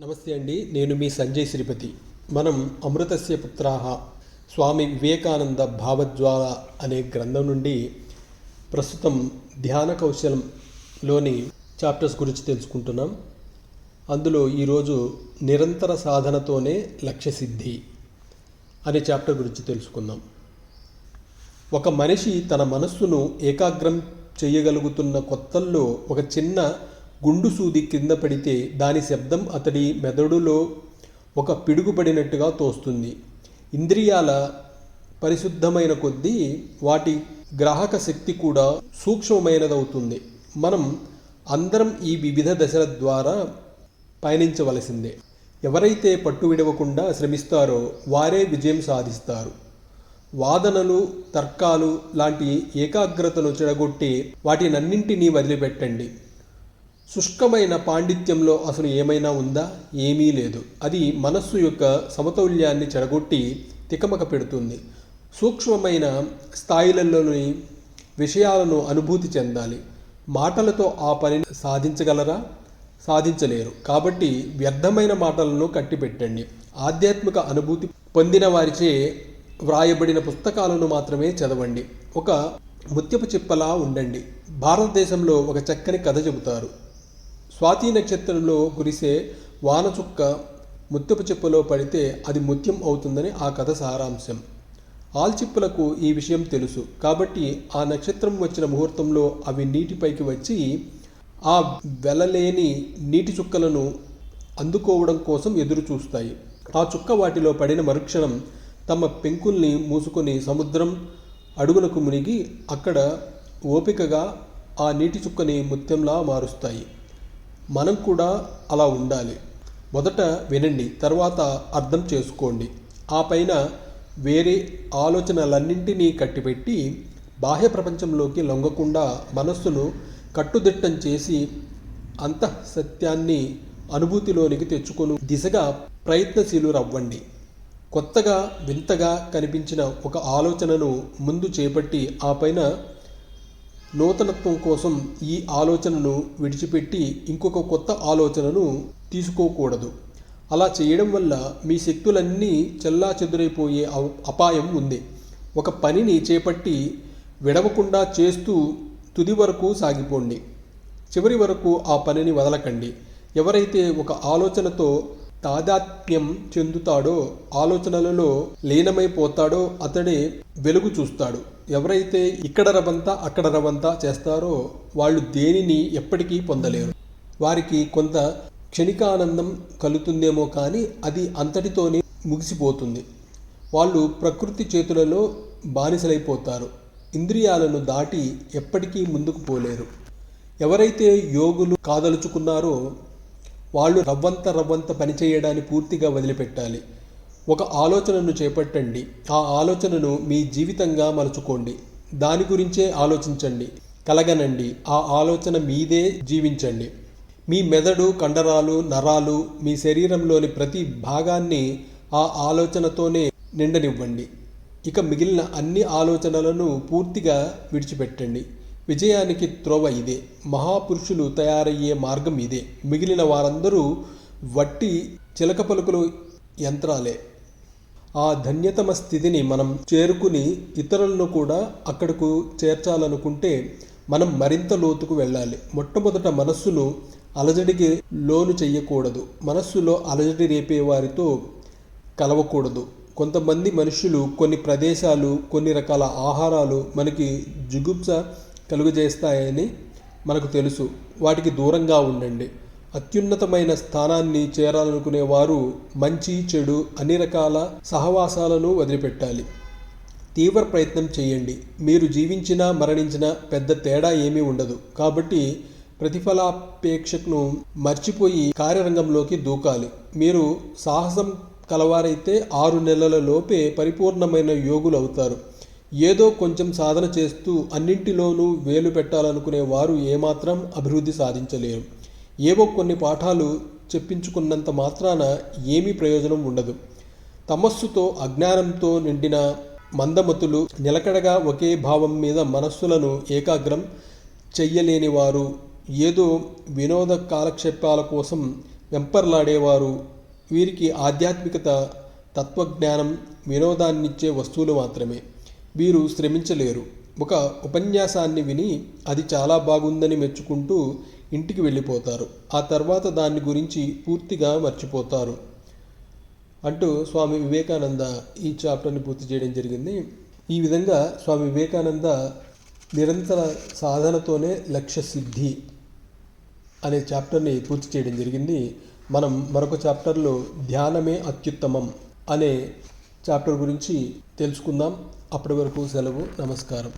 నమస్తే అండి నేను మీ సంజయ్ శ్రీపతి. మనం అమృతస్య పుత్రాహ స్వామి వివేకానంద భావజ్వాల అనే గ్రంథం నుండి ప్రస్తుతం ధ్యాన కౌశలంలోని చాప్టర్స్ గురించి తెలుసుకుంటున్నాం. అందులో ఈరోజు నిరంతర సాధనతోనే లక్ష్య సిద్ధి అనే చాప్టర్ గురించి తెలుసుకుందాం. ఒక మనిషి తన మనస్సును ఏకాగ్రం చేయగలుగుతున్న కొత్తల్లో ఒక చిన్న గుండు సూది కింద పడితే దాని శబ్దం అతడి మెదడులో ఒక పిడుగుపడినట్టుగా తోస్తుంది. ఇంద్రియాల పరిశుద్ధమైన కొద్దీ వాటి గ్రాహక శక్తి కూడా సూక్ష్మమైనదవుతుంది. మనం అందరం ఈ వివిధ దశల ద్వారా పయనించవలసిందే. ఎవరైతే పట్టు విడవకుండా శ్రమిస్తారో వారే విజయం సాధిస్తారు. వాదనలు తర్కాలు లాంటి ఏకాగ్రతను చెడగొట్టి వాటినన్నింటినీ వదిలిపెట్టండి. శుష్కమైన పాండిత్యంలో అసలు ఏమైనా ఉందా? ఏమీ లేదు. అది మనస్సు యొక్క సమతౌల్యాన్ని చెడగొట్టి తికమక పెడుతుంది. సూక్ష్మమైన స్థాయిలలోని విషయాలను అనుభూతి చెందాలి. మాటలతో ఆ పనిని సాధించగలరా? సాధించలేరు. కాబట్టి వ్యర్థమైన మాటలను కట్టిపెట్టండి. ఆధ్యాత్మిక అనుభూతి పొందిన వారిచే వ్రాయబడిన పుస్తకాలను మాత్రమే చదవండి. ఒక ముత్యపు చిప్పలా ఉండండి. భారతదేశంలో ఒక చక్కని కథ చెబుతారు. స్వాతి నక్షత్రంలో కురిసే వానచుక్క ముత్యపు చిప్పలో పడితే అది ముత్యం అవుతుందని ఆ కథ సారాంశం. ఆల్చిప్పలకు ఈ విషయం తెలుసు. కాబట్టి ఆ నక్షత్రం వచ్చిన ముహూర్తంలో అవి నీటిపైకి వచ్చి ఆ వెలలేని నీటి చుక్కలను అందుకోవడం కోసం ఎదురు చూస్తాయి. ఆ చుక్క వాటిలో పడిన మరుక్షణం తమ పెంకుల్ని మూసుకొని సముద్రం అడుగునకు మునిగి అక్కడ ఓపికగా ఆ నీటి చుక్కని ముత్యంలా మారుస్తాయి. మనం కూడా అలా ఉండాలి. మొదట వినండి తర్వాత అర్థం చేసుకోండి. ఆ పైన వేరే ఆలోచనలన్నింటినీ కట్టిపెట్టి బాహ్య ప్రపంచంలోకి లొంగకుండా మనస్సును కట్టుదిట్టం చేసి అంతః సత్యాన్ని అనుభూతిలోనికి తెచ్చుకొని దిశగా ప్రయత్నశీలురవ్వండి. కొత్తగా వింతగా కనిపించిన ఒక ఆలోచనను ముందు చేపట్టి ఆ పైన నూతనత్వం కోసం ఈ ఆలోచనను విడిచిపెట్టి ఇంకొక కొత్త ఆలోచనను తీసుకోకూడదు. అలా చేయడం వల్ల మీ శక్తులన్నీ చెల్లా చెదురైపోయే అపాయం ఉంది. ఒక పనిని చేపట్టి విడవకుండా చేస్తూ తుది వరకు సాగిపోండి. చివరి వరకు ఆ పనిని వదలకండి. ఎవరైతే ఒక ఆలోచనతో తాదాత్మ్యం చెందుతాడో ఆలోచనలలో లీనమైపోతాడో అతడే వెలుగు చూస్తాడు. ఎవరైతే ఇక్కడ రవంతా అక్కడ రవంతా చేస్తారో వాళ్ళు దేనిని ఎప్పటికీ పొందలేరు. వారికి కొంత క్షణికానందం కలుగుతుందేమో కానీ అది అంతటితోనే ముగిసిపోతుంది. వాళ్ళు ప్రకృతి చేతులలో బానిసలైపోతారు. ఇంద్రియాలను దాటి ఎప్పటికీ ముందుకు పోలేరు. ఎవరైతే యోగులు కాదలుచుకున్నారో వాళ్ళు రవ్వంత రవ్వంత పనిచేయడాన్ని పూర్తిగా వదిలిపెట్టాలి. ఒక ఆలోచనను చేపట్టండి. ఆ ఆలోచనను మీ జీవితంగా మలుచుకోండి. దాని గురించే ఆలోచించండి. కలగనండి. ఆ ఆలోచన మీదే జీవించండి. మీ మెదడు కండరాలు నరాలు మీ శరీరంలోని ప్రతి భాగాన్ని ఆ ఆలోచనతోనే నిండనివ్వండి. ఇక మిగిలిన అన్ని ఆలోచనలను పూర్తిగా విడిచిపెట్టండి. విజయానికి త్రోవ ఇదే. మహాపురుషులు తయారయ్యే మార్గం ఇదే. మిగిలిన వారందరూ వట్టి చిలక పలుకులు యంత్రాలే. ఆ ధన్యతమ స్థితిని మనం చేరుకుని ఇతరులను కూడా అక్కడకు చేర్చాలనుకుంటే మనం మరింత లోతుకు వెళ్ళాలి. మొట్టమొదట మనస్సును అలజడికి లోను చెయ్యకూడదు. మనస్సులో అలజడి రేపే వారితో కలవకూడదు. కొంతమంది మనుషులు కొన్ని ప్రదేశాలు కొన్ని రకాల ఆహారాలు మనకి జుగుప్స కలుగజేస్తాయని మనకు తెలుసు. వాటికి దూరంగా ఉండండి. అత్యున్నతమైన స్థానాన్ని చేరాలనుకునే వారు మంచి చెడు అన్ని రకాల సహవాసాలను వదిలిపెట్టాలి. తీవ్ర ప్రయత్నం చేయండి. మీరు జీవించినా మరణించినా పెద్ద తేడా ఏమీ ఉండదు. కాబట్టి ప్రతిఫలాపేక్షను మర్చిపోయి కార్యరంగంలోకి దూకాలి. మీరు సాహసం కలవారైతే ఆరు నెలల లోపే పరిపూర్ణమైన యోగులు అవుతారు. ఏదో కొంచెం సాధన చేస్తూ అన్నింటిలోనూ వేలు పెట్టాలనుకునే వారు ఏమాత్రం అభివృద్ధి సాధించలేరు. ఏవో కొన్ని పాఠాలు చెప్పించుకున్నంత మాత్రాన ఏమీ ప్రయోజనం ఉండదు. తమస్సుతో అజ్ఞానంతో నిండిన మందమతులు నిలకడగా ఒకే భావం మీద మనస్సులను ఏకాగ్రం చెయ్యలేని వారు ఏదో వినోద కాలక్షేపాల కోసం వెంపర్లాడేవారు. వీరికి ఆధ్యాత్మికత తత్వజ్ఞానం వినోదాన్నిచ్చే వస్తువులు మాత్రమే. వీరు శ్రమించలేరు. ఒక ఉపన్యాసాన్ని విని అది చాలా బాగుందని మెచ్చుకుంటూ ఇంటికి వెళ్ళిపోతారు. ఆ తర్వాత దాని గురించి పూర్తిగా మర్చిపోతారు. అంటూ స్వామి వివేకానంద ఈ చాప్టర్ని పూర్తి చేయడం జరిగింది. ఈ విధంగా స్వామి వివేకానంద నిరంతర సాధనతోనే లక్ష్య సిద్ధి అనే చాప్టర్ని పూర్తి చేయడం జరిగింది. మనం మరొక చాప్టర్లో ధ్యానమే అత్యుత్తమం అనే చాప్టర్ గురించి తెలుసుకుందాం. అప్పటి వరకు సెలవు. నమస్కారం.